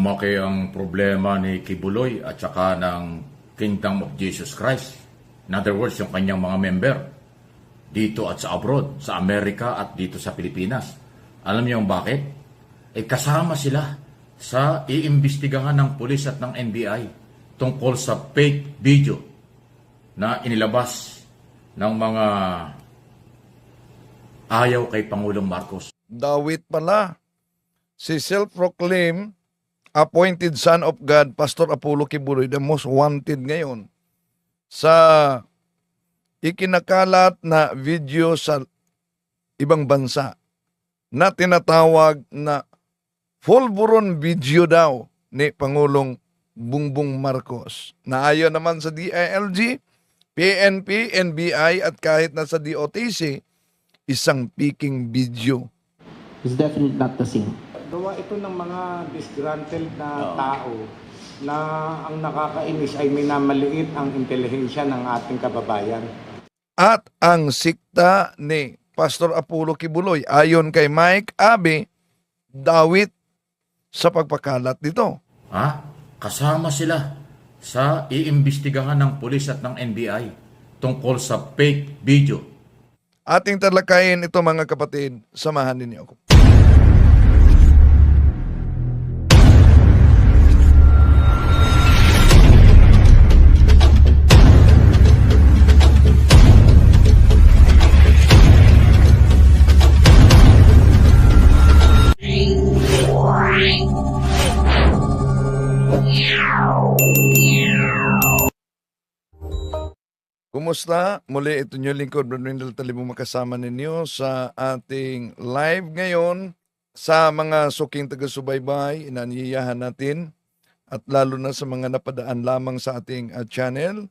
Lumaki ang problema ni Kibuloy at saka ng Kingdom of Jesus Christ. In other words, yung kanyang mga member dito at sa abroad, sa Amerika at dito sa Pilipinas. Alam niyo bakit? Eh kasama sila sa iimbestigahan ng pulis at ng NBI tungkol sa fake video na inilabas ng mga ayaw kay Pangulong Marcos. Dawit pala. Si self-proclaimed appointed son of God, Pastor Apollo Kibuloy, the most wanted ngayon sa ikinakalat na video sa ibang bansa na tinatawag na Fulburon video daw ni Pangulong Bungbong Marcos. Na ayon naman sa DILG, PNP, NBI at kahit na sa DOTC, isang peaking video. is definitely not the same. Gawa ito ng mga disgruntled na tao na ang nakakainis ay minamaliit ang intelihensya ng ating kababayan. At ang sikta ni Pastor Apollo Kibuloy ayon kay Mike Abe, dawit sa pagpakalat nito. Ha? Kasama sila sa iimbestigahan ng pulis at ng NBI tungkol sa fake video. Ating talakayin ito mga kapatid, samahan ninyo ako. Kumusta? Muli ito nyo lingkod, Brad Wendell Talibong makasama ninyo sa ating live ngayon sa mga suking taga-subaybay, inaniyahan natin at lalo na sa mga napadaan lamang sa ating uh, channel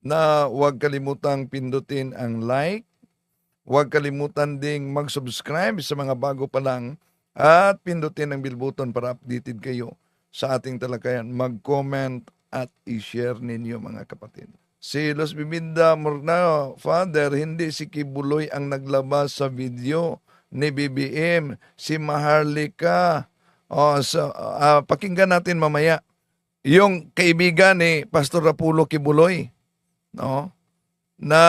na huwag kalimutang pindutin ang like, huwag kalimutan ding mag-subscribe sa mga bago pa lang at pindutin ang bell button para updated kayo sa ating talakayan. Mag-comment at i-share ninyo mga kapatid. Si Los Bibinda Mornao, Father, hindi si Kibuloy ang naglabas sa video ni BBM, si Maharlika. O, so, ah, pakinggan natin mamaya yung kaibigan ni Pastor Rapulo Kibuloy, no? Na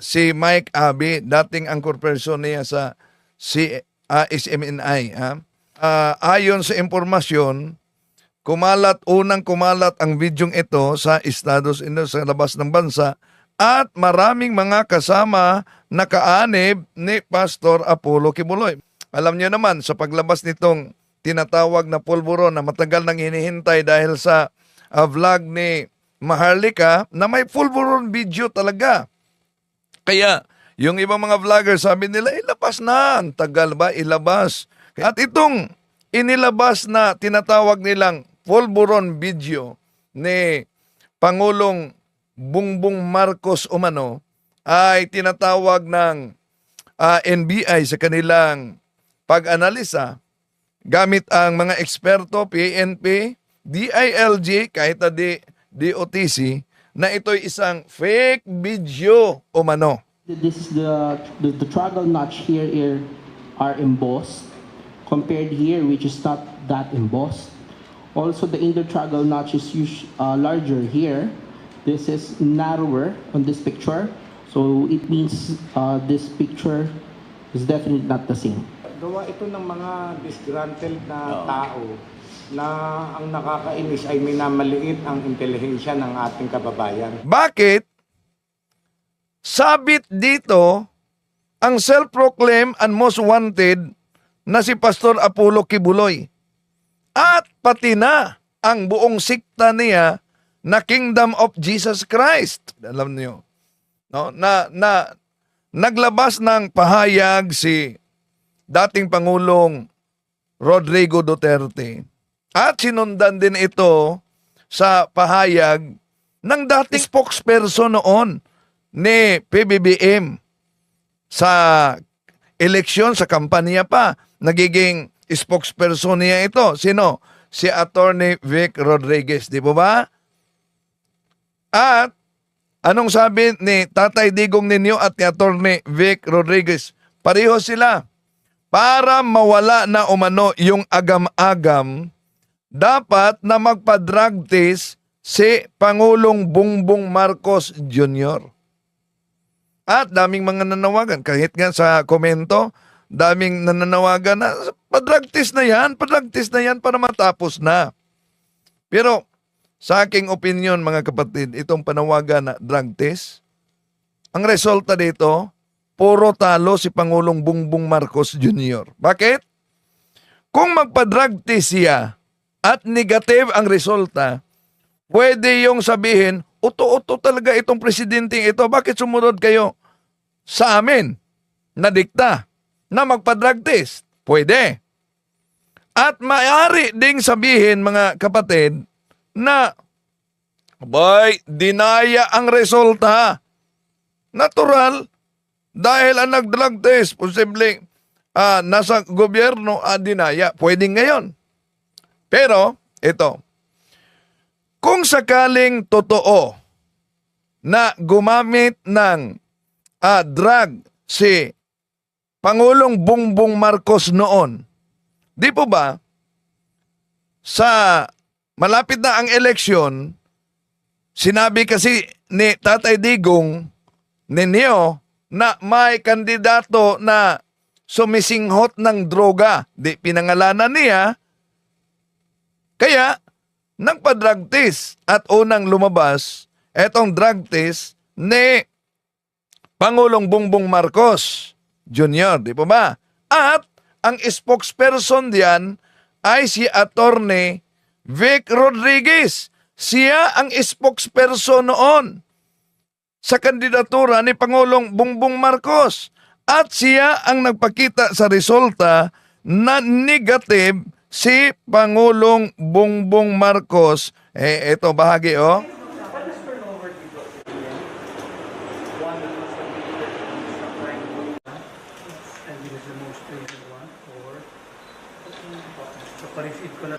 si Mike Abi, dating anchor person niya sa si ah, SMNI, ha? Ah, ayon sa impormasyon, kumalat, unang kumalat ang bidyong ito sa Estados Unidos sa labas ng bansa at maraming mga kasama na kaanib ni Pastor Apollo Kibuloy. Alam niyo naman, sa paglabas nitong tinatawag na pulburo na matagal nang hinihintay dahil sa ah, vlog ni Maharlika na may pulburon video talaga. Kaya, yung ibang mga vlogger, sabi nila, ilabas na. Ang tagal ba ilabas? At itong inilabas na tinatawag nilang Pulburon video ni Pangulong Bungbong Marcos Umano ay tinatawag ng ah, NBI sa kanilang pag-analisa gamit ang mga eksperto, PNP, DILG, kahit na DOTC, na ito'y isang fake video umano. This is the, the, the triangle notch here, here are embossed compared here which is not that embossed. Also the intertriangle notch is uh, larger here. This is narrower on this picture. So it means uh, this picture is definitely not the same. Gawa ito ng mga disgruntled na tao na ang nakakainis ay minamaliit ang intelihensya ng ating kababayan. Bakit? Sabit dito ang self-proclaimed and most wanted na si Pastor Apollo Kibuloy. At pati na ang buong sikta niya na Kingdom of Jesus Christ. Alam niyo, no? Na na naglabas ng pahayag si dating Pangulong Rodrigo Duterte. At sinundan din ito sa pahayag ng dating spokesperson noon ni PBBM sa eleksyon sa kampanya pa. Nagiging spokesperson niya ito. Sino? Si Attorney Vic Rodriguez. Di po ba? At anong sabi ni Tatay Digong ninyo at ni Attorney Vic Rodriguez? Pareho sila. Para mawala na umano yung agam-agam dapat na magpa-drug test si Pangulong Bongbong Marcos Jr. At daming mga nanawagan. Kahit nga sa komento, daming nananawagan na pa-drug test na yan, pa-drug test na yan para matapos na. Pero sa aking opinion mga kapatid, itong panawagan na drug test, ang resulta dito, puro talo si Pangulong Bongbong Marcos Jr. Bakit? Kung magpa-drug test siya at negative ang resulta, pwede yung sabihin, uto-uto talaga itong presidenteng ito. Bakit sumunod kayo sa amin na dikta na magpa-drug test? Pwede. At maaari ding sabihin mga kapatid na Bay, dinaya ang resulta. Natural, dahil ang nag-drug test, posibleng ah, nasa gobyerno, ah, dinaya. Pwedeng ngayon. Pero, ito, kung sakaling totoo na gumamit ng ah, drug si Pangulong Bongbong Marcos noon, di po ba, sa malapit na ang eleksyon, sinabi kasi ni Tatay Digong ninyo na may kandidato na sumisinghot ng droga. Di pinangalanan niya. Kaya, nagpa-drug test at unang lumabas etong drug test ni Pangulong Bongbong Marcos Jr. Di po ba? At ang spokesperson diyan ay si Attorney Vic Rodriguez. Siya ang spokesperson noon sa kandidatura ni Pangulong Bongbong Marcos. At siya ang nagpakita sa resulta na negative si Pangulong Bongbong Marcos. Eh, ito bahagi oh. and this is the most recent one or so pa-receive ko na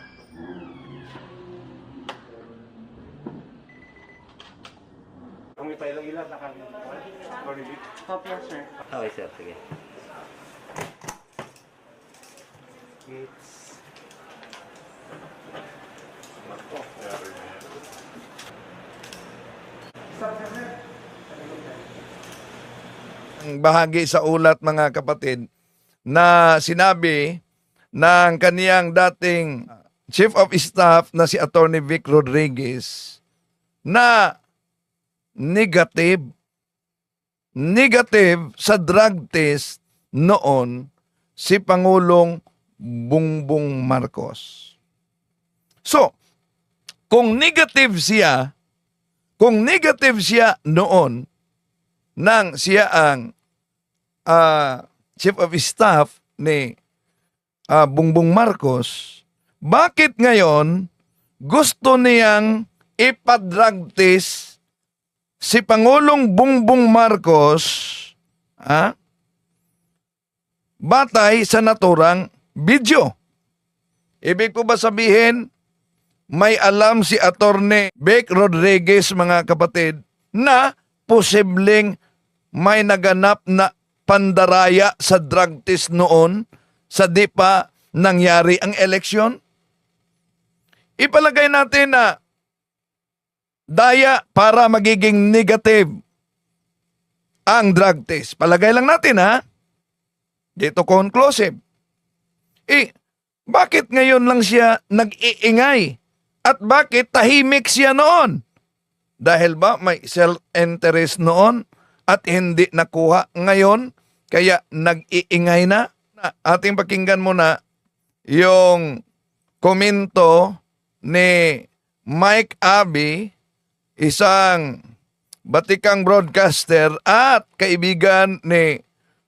Kopya, sir. Okay, sir. Sige. ang bahagi sa ulat mga kapatid na sinabi ng kaniyang dating Chief of Staff na si Attorney Vic Rodriguez na negative negative sa drug test noon si Pangulong Bongbong Marcos. So, kung negative siya, kung negative siya noon, nang siya ang ah, Chief of Staff ni ah, Bongbong Marcos, bakit ngayon gusto niyang ipadrag test si Pangulong Bongbong Marcos ah, batay sa naturang video? Ibig po ba sabihin, may alam si Attorney Beck Rodriguez mga kapatid na posibleng may naganap na pandaraya sa drug test noon sa di pa nangyari ang eleksyon? Ipalagay natin na daya para magiging negative ang drug test. Palagay lang natin ha. Dito conclusive. Eh, bakit ngayon lang siya nag-iingay? At bakit tahimik siya noon? Dahil ba may self-interest noon at hindi nakuha ngayon kaya nag-iingay na? Ating pakinggan muna yung komento ni Mike Abbey, isang batikang broadcaster at kaibigan ni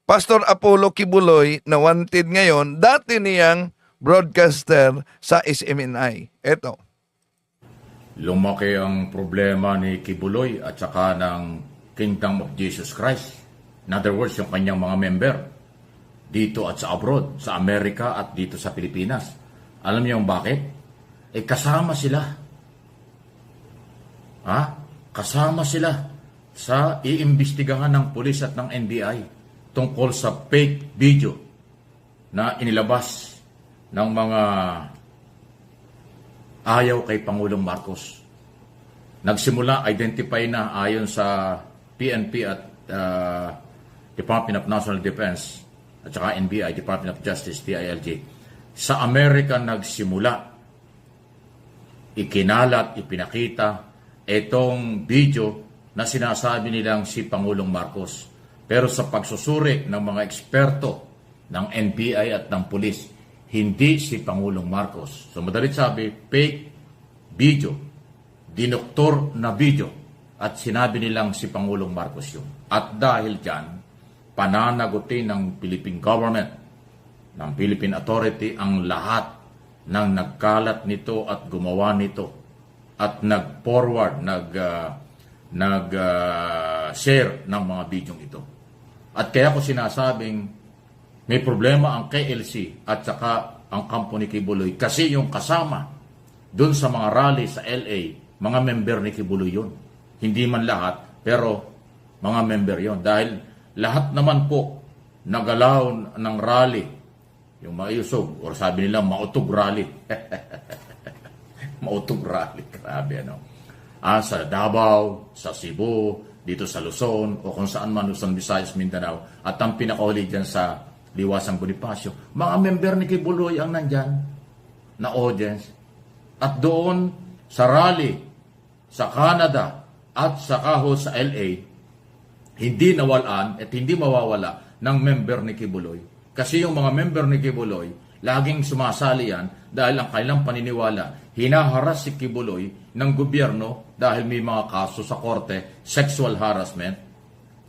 Pastor Apollo Kibuloy na wanted ngayon, dati niyang broadcaster sa SMNI. Ito. Lumaki ang problema ni Kibuloy at saka ng Kingdom of Jesus Christ. In other words, yung kanyang mga member dito at sa abroad, sa Amerika at dito sa Pilipinas. Alam niyo bakit? Eh kasama sila. Ha? Kasama sila sa iimbestigahan ng pulis at ng NBI tungkol sa fake video na inilabas ng mga ayaw kay Pangulong Marcos. Nagsimula, identify na ayon sa PNP at uh, Department of National Defense at saka NBI, Department of Justice, DILG. Sa Amerika nagsimula, ikinalat, ipinakita itong video na sinasabi nilang si Pangulong Marcos. Pero sa pagsusuri ng mga eksperto ng NBI at ng pulis, hindi si Pangulong Marcos. So madalit sabi, fake video, dinoktor na video at sinabi nilang si Pangulong Marcos yun. At dahil dyan, pananagutin ng Philippine government, ng Philippine Authority ang lahat ng nagkalat nito at gumawa nito at nag-forward, nag, uh, nag uh, share ng mga bidyong ito. At kaya ko sinasabing may problema ang KLC at saka ang company Kibuloy kasi yung kasama doon sa mga rally sa LA, mga member ni Kibuloy yun. Hindi man lahat, pero mga member yon Dahil lahat naman po nagalaw ng rally, yung mausog, or sabi nila mautog rally. mautog rally, grabe ano. Ah, sa Davao, sa Cebu, dito sa Luzon, o kung saan man Luzon, Visayas, Mindanao. At ang pinakahuli dyan sa Liwasang Bonifacio, mga member ni Kibuloy ang nandyan na audience. At doon sa rally sa Canada at sa kaho sa LA, hindi nawalan at hindi mawawala ng member ni Kibuloy. Kasi yung mga member ni Kibuloy, laging sumasali yan dahil ang kanilang paniniwala, hinaharas si Kibuloy ng gobyerno dahil may mga kaso sa korte, sexual harassment,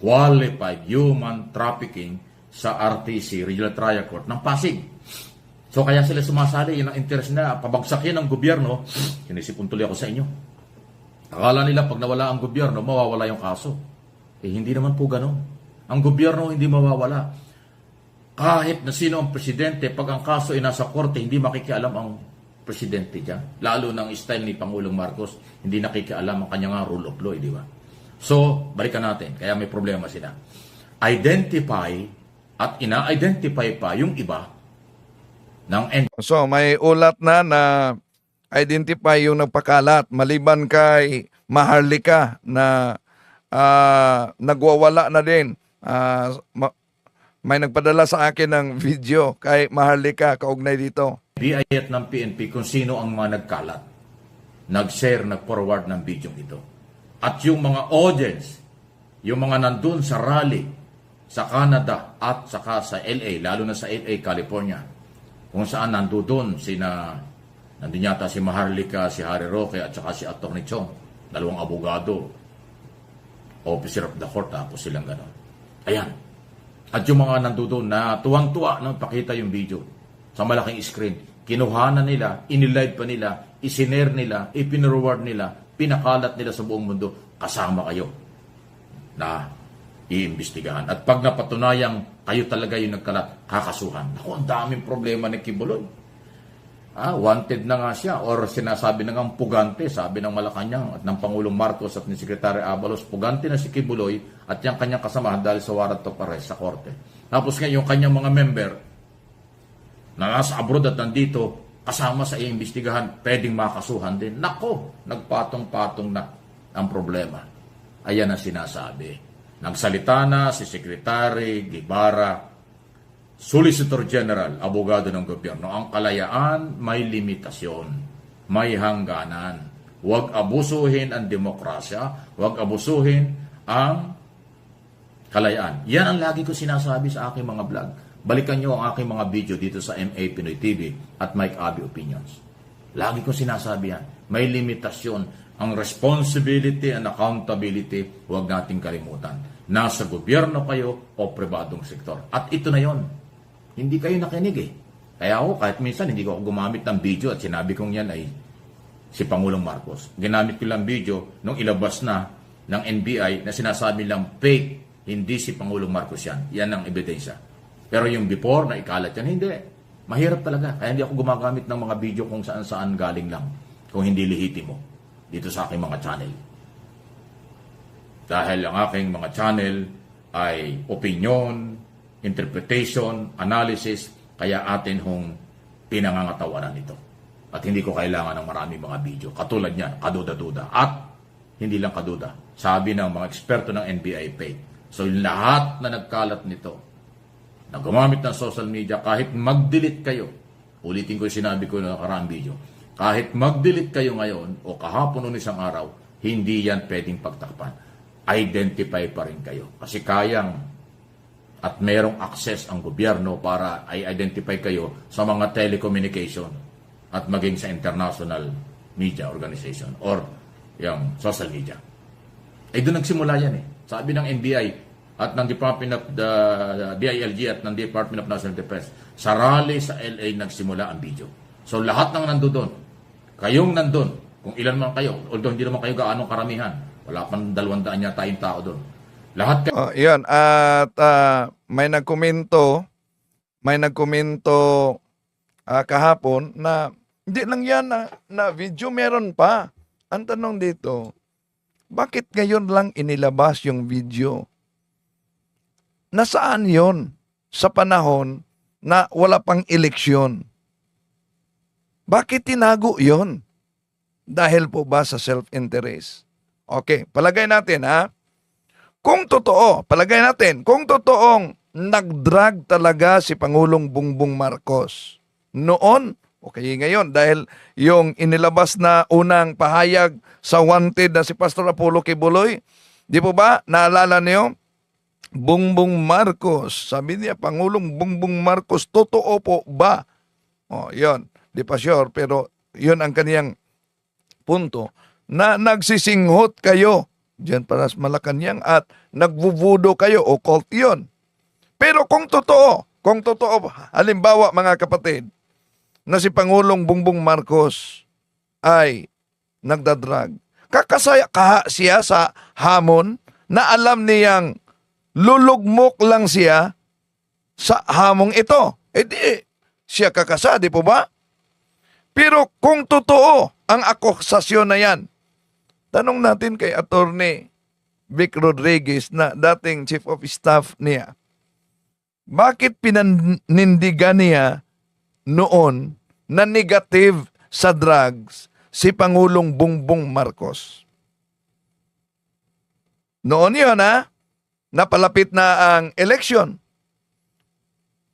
qualified human trafficking sa RTC, Regional Trial Court ng Pasig. So kaya sila sumasali, yun ang interest na pabagsakin ng gobyerno, sinisipon tuloy ako sa inyo. Akala nila pag nawala ang gobyerno, mawawala yung kaso. Eh hindi naman po ganun. Ang gobyerno hindi mawawala. Kahit na sino ang presidente, pag ang kaso ay nasa korte, hindi makikialam ang presidente dyan. Lalo ng style ni Pangulong Marcos, hindi nakikialam ang kanyang rule of law, eh, di ba? So, balikan natin. Kaya may problema sila. Identify at ina-identify pa yung iba ng So may ulat na na identify yung nagpakalat maliban kay Maharlika na ah, nagwawala na din. Ma- may nagpadala sa akin ng video kay Maharlika kaugnay dito. NBI at ng PNP kung sino ang mga nagkalat, nag-share, nag-forward ng video ito. At yung mga audience, yung mga nandun sa rally, sa Canada at saka sa LA, lalo na sa LA, California, kung saan nandoon sina, nandun yata si Maharlika, si Harry Roque at saka si Atty. Chong, dalawang abogado, officer of the court, tapos silang gano'n. Ayan. At yung mga nandoon na tuwang-tuwa nang pakita yung video sa malaking screen, kinuhanan nila, inilive pa nila, isiner nila, ipinreward nila, pinakalat nila sa buong mundo, kasama kayo na iimbestigahan. At pag napatunayang kayo talaga yung nagkalat, kakasuhan. Ako, ang daming problema ni Kibuloy. Ah, wanted na nga siya or sinasabi na nga pugante, sabi ng Malacanang at ng Pangulong Marcos at ni Secretary Abalos, pugante na si Kibuloy at yung kanyang kasamahan dahil sa warrant of arrest sa korte. Tapos ngayon, yung kanyang mga member na nasa abroad at nandito, kasama sa iimbestigahan, pwedeng makasuhan din. Nako, nagpatong-patong na ang problema. Ayan ang sinasabi. Nagsalita na si Secretary Guevara, Solicitor General, abogado ng gobyerno, ang kalayaan may limitasyon, may hangganan. Huwag abusuhin ang demokrasya, huwag abusuhin ang kalayaan. Yan ang lagi ko sinasabi sa aking mga vlog. Balikan nyo ang aking mga video dito sa MA Pinoy TV at Mike Abi Opinions. Lagi ko sinasabi yan. May limitasyon. Ang responsibility and accountability, huwag nating kalimutan. Nasa gobyerno kayo o pribadong sektor. At ito na yon. Hindi kayo nakinig eh. Kaya ako, kahit minsan, hindi ko gumamit ng video at sinabi kong yan ay si Pangulong Marcos. Ginamit ko lang video nung ilabas na ng NBI na sinasabi lang fake, hindi si Pangulong Marcos yan. Yan ang ebidensya. Pero yung before na ikalat yan, hindi. Mahirap talaga. Kaya hindi ako gumagamit ng mga video kung saan-saan galing lang. Kung hindi lehitimo. Dito sa aking mga channel. Dahil ang aking mga channel ay opinion, interpretation, analysis, kaya atin hong pinangangatawanan ito. At hindi ko kailangan ng maraming mga video. Katulad niyan, kaduda-duda. At hindi lang kaduda. Sabi ng mga eksperto ng NBI Pay. So yung lahat na nagkalat nito, na gumamit ng social media, kahit mag-delete kayo, ulitin ko yung sinabi ko na nakaraang video, kahit mag-delete kayo ngayon o kahapon o isang araw, hindi yan pwedeng pagtakpan. Identify pa rin kayo. Kasi kayang at merong access ang gobyerno para i-identify kayo sa mga telecommunication at maging sa international media organization or yung social media. Eh doon nagsimula yan eh. Sabi ng NBI at ng Department of the DILG at ng Department of National Defense, sa rally sa LA nagsimula ang video. So lahat ng nandoon, kayong nandun, kung ilan man kayo, although hindi naman kayo gaano karamihan, wala pang dalawang daan yata yung tao doon. Lahat kayo, Oh, yan. At ah, may nagkomento, may nagkomento ah, kahapon na hindi lang yan na, na video, meron pa. Ang tanong dito, bakit ngayon lang inilabas yung video? Nasaan yon sa panahon na wala pang eleksyon? Bakit tinago yon? Dahil po ba sa self-interest? Okay, palagay natin ha. Kung totoo, palagay natin, kung totoong nagdrag talaga si Pangulong Bongbong Marcos noon, okay ngayon, dahil yung inilabas na unang pahayag sa wanted na si Pastor Apollo Kibuloy, di po ba, naalala niyo? Bongbong Marcos, sabi niya, Pangulong Bongbong Marcos, totoo po ba? Oh, yon, di pa sure, pero yon ang kaniyang punto na nagsisinghot kayo diyan para sa Malacanang at nagvuvudo kayo o cult yun. Pero kung totoo, kung totoo, halimbawa mga kapatid, na si Pangulong Bongbong Marcos ay nagdadrag, kakasaya kaha siya sa hamon na alam niyang lulugmok lang siya sa hamong ito. E di, siya kakasa, di po ba? Pero kung totoo ang akusasyon na yan, tanong natin kay Attorney Vic Rodriguez na dating Chief of Staff niya, bakit pinanindigan niya noon na negative sa drugs si Pangulong Bongbong Marcos? Noon yun ha, napalapit na ang election.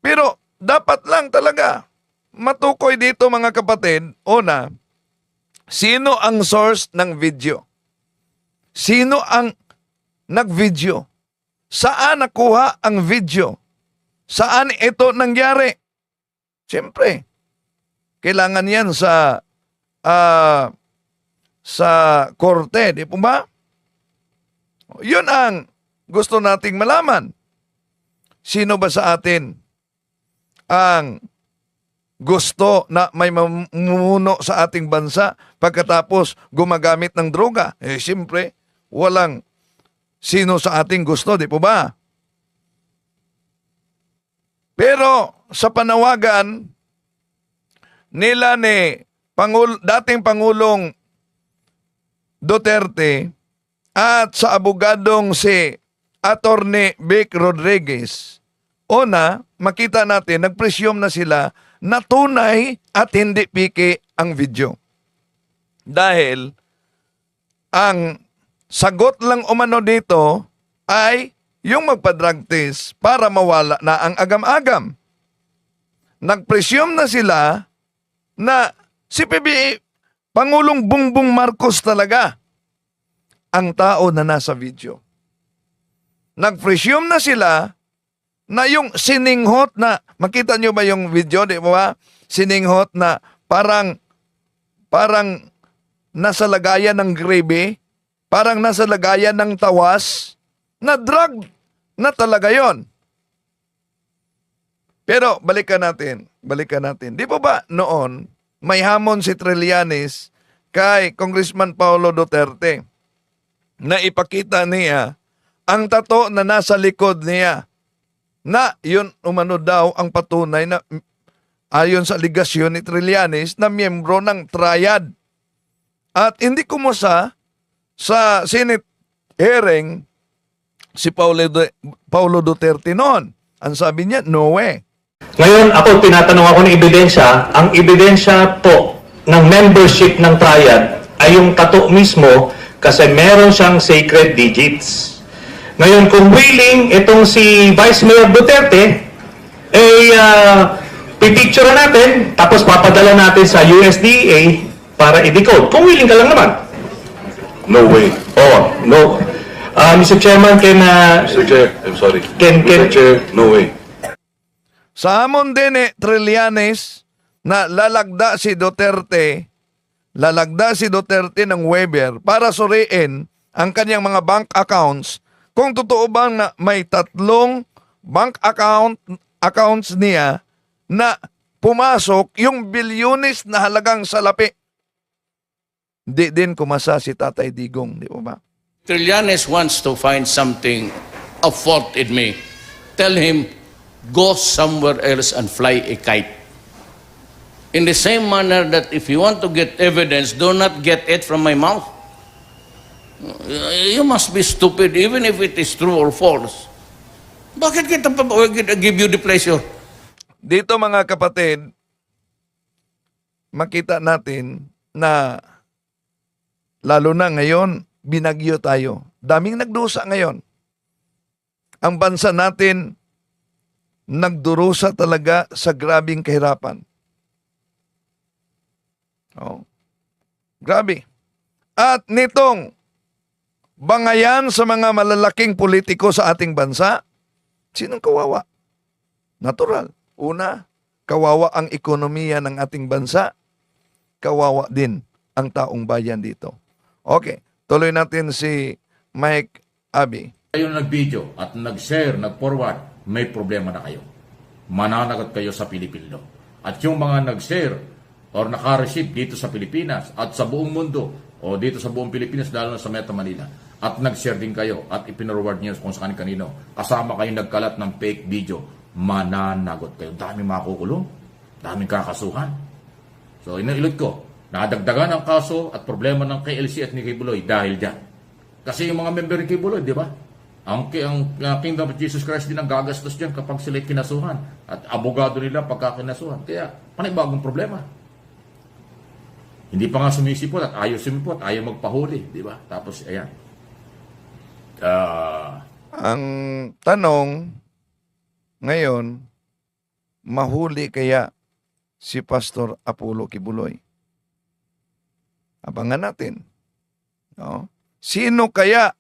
Pero dapat lang talaga matukoy dito mga kapatid, una, sino ang source ng video? Sino ang nag-video? Saan nakuha ang video? Saan ito nangyari? Siyempre, kailangan yan sa ah, sa korte, di po ba? Yun ang gusto nating malaman. Sino ba sa atin ang gusto na may mamumuno sa ating bansa pagkatapos gumagamit ng droga? Eh, siyempre, walang sino sa ating gusto, di po ba? Pero sa panawagan nila ni Pangul dating Pangulong Duterte at sa abogadong si Attorney Vic Rodriguez, una, makita natin, nagpresyum na sila na tunay at hindi piki ang video. Dahil ang sagot lang umano dito ay yung magpa-drug test para mawala na ang agam-agam. Nagpresyum na sila na si PBA, Pangulong Bongbong Marcos talaga ang tao na nasa video. Nag-presume na sila na yung sininghot na, makita nyo ba yung video, di ba? Sininghot na parang, parang nasa lagayan ng gravy, parang nasa lagayan ng tawas, na drug na talaga yon. Pero balikan natin, balikan natin. Di ba ba noon, may hamon si Trillanes kay Congressman Paulo Duterte na ipakita niya ang tato na nasa likod niya na yun umano daw ang patunay na ayon sa aligasyon ni Trillanes na miyembro ng triad. At hindi kumusa sa Senate hearing si Paulo, Du- Paulo Duterte noon. Ang sabi niya, no way. Ngayon, ako tinatanong ako ng ebidensya. Ang ebidensya po ng membership ng triad ay yung tato mismo kasi meron siyang sacred digits. Ngayon, kung willing itong si Vice Mayor Duterte, eh, uh, pipicture natin, tapos papadala natin sa USDA para i-decode. Kung willing ka lang naman. No way. Oh, no. Uh, Mr. Chairman, can, uh, Mr. Chair, I'm sorry. Can- can- Mr. Chair, no way. Sa amon din eh, Trillanes, na lalagda si Duterte, lalagda si Duterte ng Weber para suriin ang kanyang mga bank accounts kung totoo bang na may tatlong bank account accounts niya na pumasok yung bilyones na halagang salapi. Di din kumasa si Tatay Digong, di ba ba? Trillanes wants to find something of fault in me. Tell him, go somewhere else and fly a kite. In the same manner that if you want to get evidence, do not get it from my mouth. You must be stupid, even if it is true or false. Bakit kita pa give you the pleasure? Dito mga kapatid, makita natin na lalo na ngayon, binagyo tayo. Daming nagdusa ngayon. Ang bansa natin, nagdurusa talaga sa grabing kahirapan. Oh. Grabe. At nitong bangayan sa mga malalaking politiko sa ating bansa, sinong kawawa? Natural. Una, kawawa ang ekonomiya ng ating bansa. Kawawa din ang taong bayan dito. Okay, tuloy natin si Mike Abi. Kayo na nag-video at nag-share, nag-forward, may problema na kayo. Mananagot kayo sa Pilipino. At yung mga nag-share or naka-receive dito sa Pilipinas at sa buong mundo o dito sa buong Pilipinas, lalo na sa Metro Manila, at nag-share din kayo at ipinarward niyo kung saan kanino, kasama kayo nagkalat ng fake video, mananagot kayo. Daming makukulong, daming kakasuhan. So, inilot ko, nadagdagan ang kaso at problema ng KLC at ni Kibuloy dahil dyan. Kasi yung mga member ni Kibuloy, di ba? Ang, ang uh, Kingdom of Jesus Christ din ang gagastos dyan kapag sila'y kinasuhan. At abogado nila pagka kinasuhan. Kaya, panibagong problema. Hindi pa nga sumisipot at ayaw sumipot, ayaw magpahuli, di ba? Tapos, ayan. Ah... Ang tanong ngayon, mahuli kaya si Pastor Apollo Kibuloy? Abangan natin. No? Sino kaya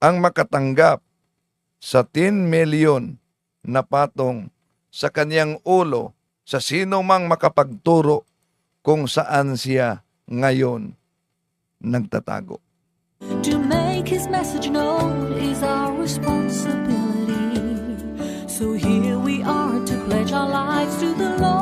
ang makatanggap sa 10 million na patong sa kanyang ulo sa sino mang makapagturo kung saan siya ngayon nagtatago? To make his message known is our responsibility. So here we are to pledge our lives to the Lord.